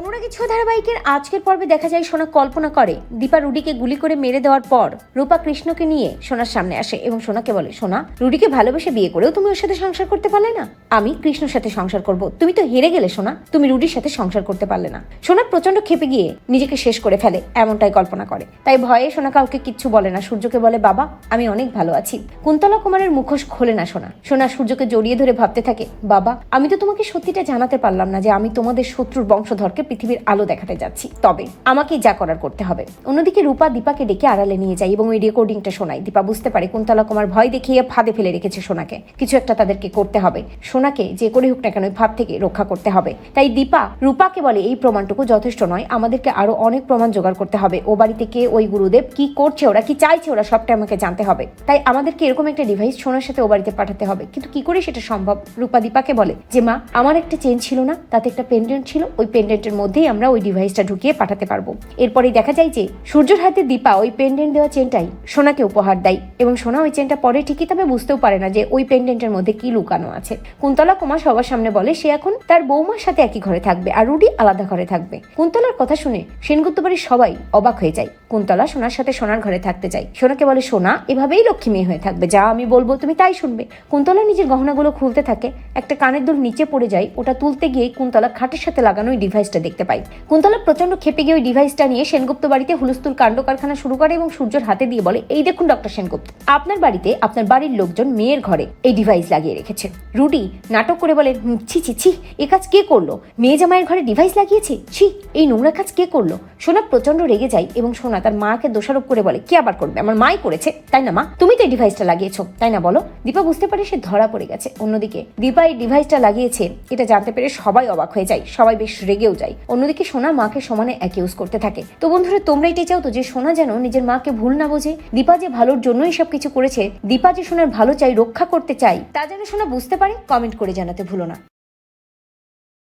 অনুরাগী ছ ধারাবাহিকের আজকের পর্বে দেখা যায় সোনা কল্পনা করে। দীপা রুডিকে গুলি করে মেরে দেওয়ার পর রূপা কৃষ্ণকে নিয়ে সোনার সামনে আসে এবং সোনাকে বলে, সোনা, রুডিকে ভালোবেসে বিয়ে করেও তুমি ওর সাথে সংসার করতে পারলে না? আমি কৃষ্ণর সাথে সংসার করব। তুমি তো হেরে গেলে, সোনা। তুমি রুডির সাথে সংসার করতে পারলে না। সোনা প্রচণ্ড খেপে গিয়ে নিজেকে শেষ করে ফেলে, এমনটাই কল্পনা করে। তাই ভয়ে সোনা কাউকে কিচ্ছু বলে না। সূর্যকে বলে, বাবা, আমি অনেক ভালো আছি। কুন্তলা কুমারের মুখোশ খোলে না সোনা। সোনা সূর্যকে জড়িয়ে ধরে ভাবতে থাকে, বাবা, আমি তো তোমাকে সত্যিটা জানাতে পারলাম না যে আমি তোমাদের শত্রুর বংশধরকে পৃথিবীর আলো দেখাতে যাচ্ছি। তবে আমাকে যা করার করতে হবে। অন্যদিকে রূপা দীপাকে ডেকে আড়ালে নিয়ে যায় এবং ওই রেকর্ডিংটা শোনায়। দীপা বুঝতে পারে কুন্তলা কুমার ভয় দেখিয়ে ফাঁদে ফেলে রেখেছে সোনাকে। কিছু একটা তাদেরকে করতে হবে। সোনাকে যে করে হোক না কেন ওই ফাঁদ থেকে রক্ষা করতে হবে। তাই দীপা রূপাকে বলে, এই প্রমাণটুকু যথেষ্ট নয়। আমাদেরকে আরও অনেক প্রমাণ জোগাড় করতে হবে। ও বাড়িতে কে? ওই গুরুদেব কি করছে ওরা? কি চাইছে ওরা? সবটা আমাকে জানতে হবে। তাই আমাদেরকে এরকম একটা ডিভাইস সোনার সাথে ও বাড়িতে পাঠাতে হবে। কিন্তু কি করে সেটা সম্ভব? রূপা দীপাকে বলে, যে মা, আমার একটা চেন ছিল না। তাতে একটা পেন্ডেন্ট ছিল। ওই পেন্ডেন্টের মধ্যেই আমরা ওই ডিভাইসটা ঢুকিয়ে পাঠাতে পারব। এরপরেই দেখা যায় যে, সূর্যের হাতে দীপা ওই পেন্ডেন্ট দেওয়া চেনটাই সোনাকে উপহার দেয় এবং সোনা ওই চেনটা পরে ঠিকই তবে বুঝতেও পারে না যে ওই পেন্ডেন্টের মধ্যে কি লুকানো আছে। কুন্তলা কুমার সবার সামনে বলে, সে এখন তার বৌমার সাথে একই ঘরে থাকবে আর রুডি আলাদা ঘরে থাকবে। কুন্তলার কথা শুনে সেনগুপ্ত বাড়ির সবাই অবাক হয়ে যায়। কুন্তলা সোনার সাথে সোনার ঘরে থাকতে চাই সোনাকে বলে, সোনা, এভাবেই লক্ষ্মী মেয়ে হয়ে থাকবে। যা আমি বলব তুমি তাই শুনবে। কুন্তলা নিজের গহনাগুলো খুলতে থাকে। একটা কানের দুল নিচে পড়ে যায়। ওটা তুলতে গিয়ে কুন্তলা খাটের সাথে লাগানো ওই ডিভাইসটা দেখতে পাই কুন্তলা প্রচণ্ড খেপে গিয়ে ওই ডিভাইসটা নিয়ে সেনগুপ্ত বাড়িতে হুলস্থুল কাণ্ড কারখানা শুরু করে এবং সূর্যর হাতে দিয়ে বলে, এই দেখুন ডক্টর সেনগুপ্ত, আপনার বাড়িতে আপনার বাড়ির লোকজন মেয়ের ঘরে এই ডিভাইস লাগিয়ে রেখেছে। রুডি নাটক করে বলে ছি ছি ছি, এ কাজ কে করল? মেয়ে জামাইয়ের ঘরে ডিভাইস লাগিয়েছে? ছি, এই নোংরা কাজ কে করল? সোনা প্রচণ্ড রেগে যায় এবং সোনা তার মাকে দোষারোপ করে বলে, কি আবার করবে? আমার মাই করেছে, তাই না মা? তুমি তো এই ডিভাইসটা লাগিয়েছো, তাই না বলো? দীপা বুঝতে পারে সে ধরা পড়ে গেছে। অন্যদিকে, দীপা এই ডিভাইসটা লাগিয়েছে, এটা জানতে পেরে সবাই অবাক হয়ে যায়, সবাই বেশ রেগেও যায়। অন্যদিকে সোনা মাকে সমানে অ্যাকিউজ করতে থাকে। তো বন্ধুরা, তোমরা এটাই চাও তো যে সোনা যেন নিজের মাকে ভুল না বোঝে? দীপা যে ভালোর জন্যই সব কিছু করেছে, দীপা যে সোনার ভালো চাই, রক্ষা করতে চাই, তা যেন সোনা বুঝতে পারে কমেন্ট করে জানাতে ভুলো না।